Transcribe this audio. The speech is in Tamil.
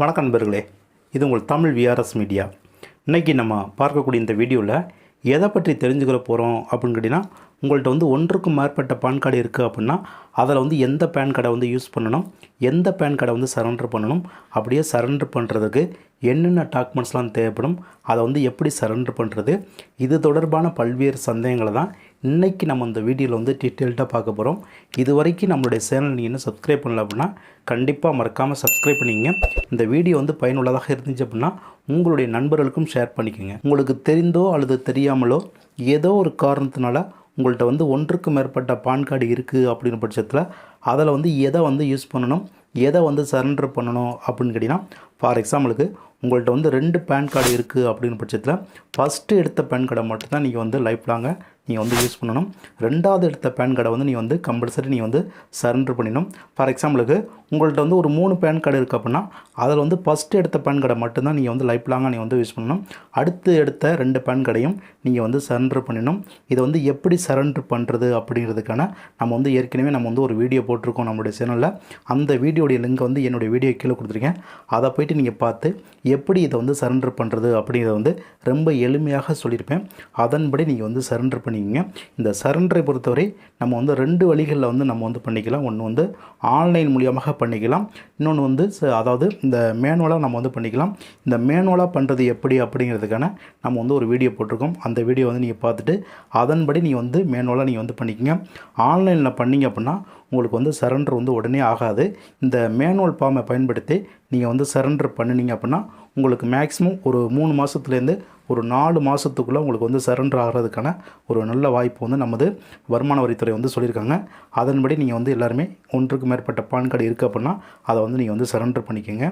வணக்கம் நண்பர்களே. இது உங்கள் தமிழ் விஆர்எஸ் மீடியா இன்றைக்கி நம்ம பார்க்கக்கூடிய இந்த வீடியோவில் எதை பற்றி தெரிஞ்சுக்கிற போகிறோம் அப்படின்னு கேட்டிங்கன்னா உங்கள்கிட்ட வந்து ஒன்றுக்கும் மேற்பட்ட பான் கார்டு இருக்குது அப்படின்னா அதில் வந்து எந்த பேன் கார்டை வந்து யூஸ் பண்ணணும் எந்த பேன் கார்டை வந்து சரண்டர் பண்ணணும் அப்படியே சரண்டர் பண்ணுறதுக்கு என்னென்ன டாக்குமெண்ட்ஸ்லாம் தேவைப்படும் அதை வந்து எப்படி சரண்டர் பண்ணுறது இது தொடர்பான பல்வேறு சந்தேகங்களை தான் இன்றைக்கி நம்ம இந்த வீடியோவில் வந்து டீட்டெயில்டாக பார்க்க போகிறோம் இது வரைக்கும் நம்மளுடைய சேனல் நீங்கள் இன்னும் சப்ஸ்கிரைப் பண்ணல அப்படின்னா கண்டிப்பாக மறக்காமல் சப்ஸ்கிரைப் பண்ணிங்க இந்த வீடியோ வந்து பயனுள்ளதாக இருந்துச்சு அப்படின்னா உங்களுடைய நண்பர்களுக்கும் ஷேர் பண்ணிக்கோங்க. உங்களுக்கு தெரிந்தோ அல்லது தெரியாமலோ ஏதோ ஒரு காரணத்தினால உங்கள்கிட்ட வந்து ஒன்றுக்கு மேற்பட்ட பான் கார்டு இருக்குது அப்படின்னு பட்சத்தில் அதில் வந்து எதை வந்து யூஸ் பண்ணணும் எதை வந்து சரண்டர் பண்ணணும் அப்படின்னு கேட்டிங்கன்னா ஃபார் எக்ஸாம்பிளுக்கு உங்கள்கிட்ட வந்து ரெண்டு பேன் கார்டு இருக்குது அப்படின்னு பட்சத்தில் ஃபஸ்ட்டு எடுத்த பேன் கார்டை மட்டும்தான் நீங்கள் வந்து லைஃப் லாங்க நீங்கள் வந்து யூஸ் பண்ணணும். ரெண்டாவது எடுத்த பேன் கார்டை வந்து நீங்கள் வந்து கம்பல்சரி நீ வந்து சரண்டர் பண்ணிடணும். ஃபார் எக்ஸாம்பிளுக்கு உங்கள்கிட்ட வந்து ஒரு மூணு பேன் கார்டு இருக்குது அப்படின்னா அதில் வந்து ஃபஸ்ட்டு எடுத்த பேன் கார்டை மட்டும்தான் நீங்கள் வந்து லைஃப் லாங்காக நீங்கள் வந்து யூஸ் பண்ணணும். அடுத்து எடுத்த ரெண்டு பேன் கார்டையும் நீங்கள் வந்து சரண்டர் பண்ணிடணும். இதை வந்து எப்படி சரண்டர் பண்ணுறது அப்படிங்கிறதுக்கான நம்ம வந்து ஏற்கனவே நம்ம வந்து ஒரு வீடியோ போட்டிருக்கோம் நம்மளுடைய சேனலில் அந்த வீடியோடைய லிங்க் வந்து என்னுடைய வீடியோ கீழே கொடுத்துருக்கேன். அதை போயிட்டு நீங்கள் பார்த்து எப்படி இதை வந்து சரண்டர் பண்ணுறது அப்படிங்கிறத வந்து ரொம்ப எளிமையாக சொல்லியிருப்பேன். அதன்படி நீங்கள் வந்து சரண்டர் பண்ணிக்கோங்க. இந்த சரண்டரை பொறுத்தவரை நம்ம வந்து ரெண்டு வழிகளில் வந்து நம்ம வந்து பண்ணிக்கலாம். ஒன்று வந்து ஆன்லைன் மூலியமாக பண்ணிக்கலாம். இன்னொன்று வந்து ச- அதாவது இந்த மேனுவலாக நம்ம வந்து பண்ணிக்கலாம். இந்த மேனுவலாக பண்ணுறது எப்படி அப்படிங்கிறதுக்கான நம்ம வந்து ஒரு வீடியோ போட்டிருக்கோம். அந்த வீடியோ வந்து நீங்கள் பார்த்துட்டு அதன்படி நீங்கள் வந்து மேனுவலாக நீங்கள் வந்து பண்ணிக்கங்க. ஆன்லைனில் பண்ணிங்க அப்படின்னா உங்களுக்கு வந்து சரண்டர் வந்து உடனே ஆகாது. இந்த மேனுவல் ஃபார்மை பயன்படுத்தி நீங்கள் வந்து சரண்டர் பண்ணினீங்க அப்படின்னா உங்களுக்கு மேக்ஸிமம் ஒரு மூணு மாதத்துலேருந்து ஒரு நாலு மாதத்துக்குள்ளே உங்களுக்கு வந்து சரண்டர் ஆகிறதுக்கான ஒரு நல்ல வாய்ப்பு வந்து நமது வருமான வரித்துறை வந்து சொல்லியிருக்காங்க. அதன்படி நீங்கள் வந்து எல்லாருமே ஒன்றுக்கு மேற்பட்ட பான் கார்டு இருக்குது அப்படின்னா அதை வந்து நீங்கள் வந்து சரண்டர் பண்ணிக்கோங்க.